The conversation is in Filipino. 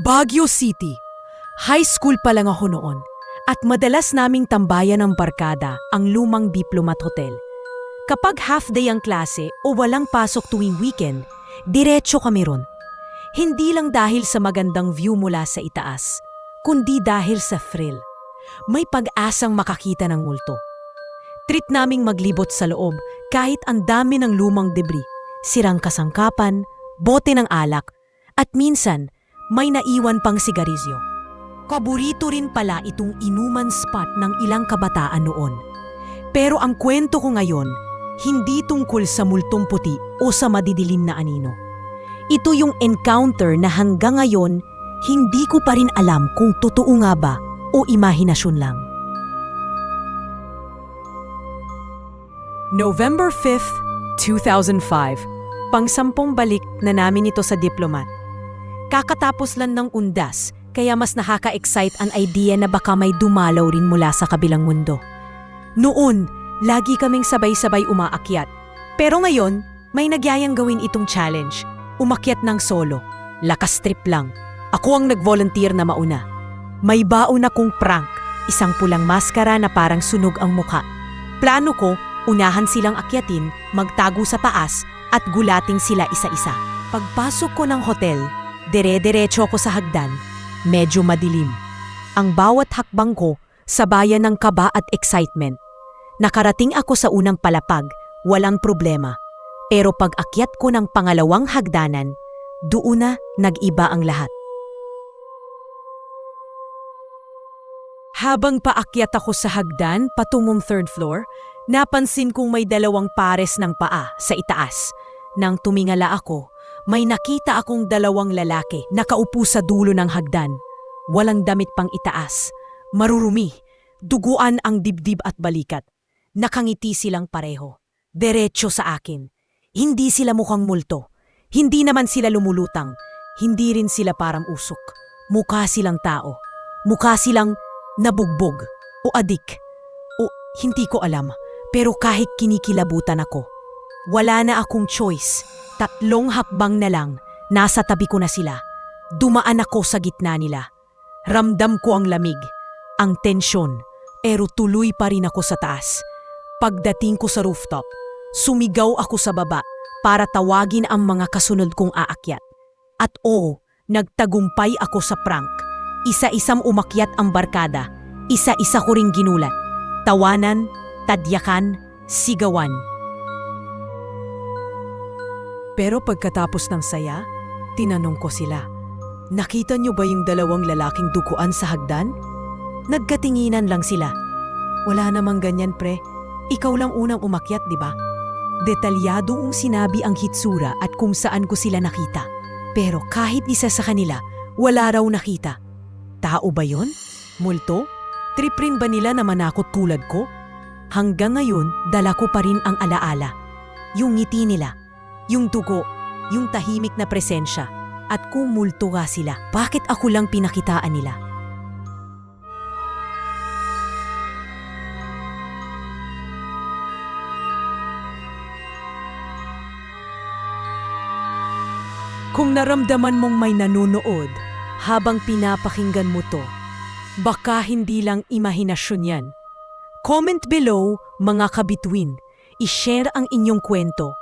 Baguio City. High school pa lang ako noon. At madalas naming tambayan ng barkada ang lumang Diplomat Hotel. Kapag half day ang klase o walang pasok tuwing weekend, diretso kami ron. Hindi lang dahil sa magandang view mula sa itaas, kundi dahil sa thrill. May pag-asang makakita ng multo. Treat naming maglibot sa loob kahit ang dami ng lumang debris, sirang kasangkapan, bote ng alak, at minsan may naiwan pang sigarilyo. Paborito rin pala itong inuman spot ng ilang kabataan noon. Pero ang kwento ko ngayon, hindi tungkol sa multong puti o sa madidilim na anino. Ito yung encounter na hanggang ngayon, hindi ko pa rin alam kung totoo nga ba o imahinasyon lang. November 5th, 2005. Pangsampung balik na namin ito sa diplomat. Kakatapos lang ng undas, kaya mas nakaka-excite ang idea na baka may dumalaw rin mula sa kabilang mundo. Noon, lagi kaming sabay-sabay umaakyat. Pero ngayon, may nagyayang gawin itong challenge. Umakyat ng solo. Lakas trip lang. Ako ang nag-volunteer na mauna. May baon akong prank. Isang pulang maskara na parang sunog ang muka. Plano ko, unahan silang akyatin, magtago sa taas, at gulating sila isa-isa. Pagpasok ko ng hotel, dere-derecho ako sa hagdan, medyo madilim. Ang bawat hakbang ko, sabayan ng kaba at excitement. Nakarating ako sa unang palapag, walang problema. Pero pag akyat ko ng pangalawang hagdanan, doon na nag-iba ang lahat. Habang paakyat ako sa hagdan patungong third floor, napansin kong may dalawang pares ng paa sa itaas. Nang tumingala ako, may nakita akong dalawang lalaki nakaupo sa dulo ng hagdan. Walang damit pang itaas. Marurumi. Duguan ang dibdib at balikat. Nakangiti silang pareho. Diretso sa akin. Hindi sila mukhang multo. Hindi naman sila lumulutang. Hindi rin sila parang usok. Mukha silang tao. Mukha silang nabugbog o adik. O hindi ko alam. Pero kahit kinikilabutan ako, wala na akong choice. Tatlong hakbang na lang, nasa tabi ko na sila. Dumaan ako sa gitna nila. Ramdam ko ang lamig, ang tensyon, pero tuloy pa rin ako sa taas. Pagdating ko sa rooftop, sumigaw ako sa baba para tawagin ang mga kasunod kong aakyat. At oo, nagtagumpay ako sa prank. Isa-isang umakyat ang barkada, isa-isa ko ring ginulat. Tawanan, tadyakan, sigawan. Pero pagkatapos ng saya, tinanong ko sila, Nakita niyo ba yung dalawang lalaking dukuan sa hagdan? Nagkatinginan lang sila. Wala namang ganyan pre. Ikaw lang unang umakyat, di ba? Detalyado ang sinabi ang hitsura at kung saan ko sila nakita. Pero kahit isa sa kanila, wala raw nakita. Tao ba yon? Multo? Trip rin ba nila na manakot tulad ko? Hanggang ngayon, dala ko pa rin ang alaala. Yung ngiti nila, yung dugo, yung tahimik na presensya. At kung multo nga sila, bakit ako lang pinakitaan nila? Kung naramdaman mong may nanonood habang pinapakinggan mo to, baka hindi lang imahinasyon yan. Comment below, mga kabituin. I-share ang inyong kwento.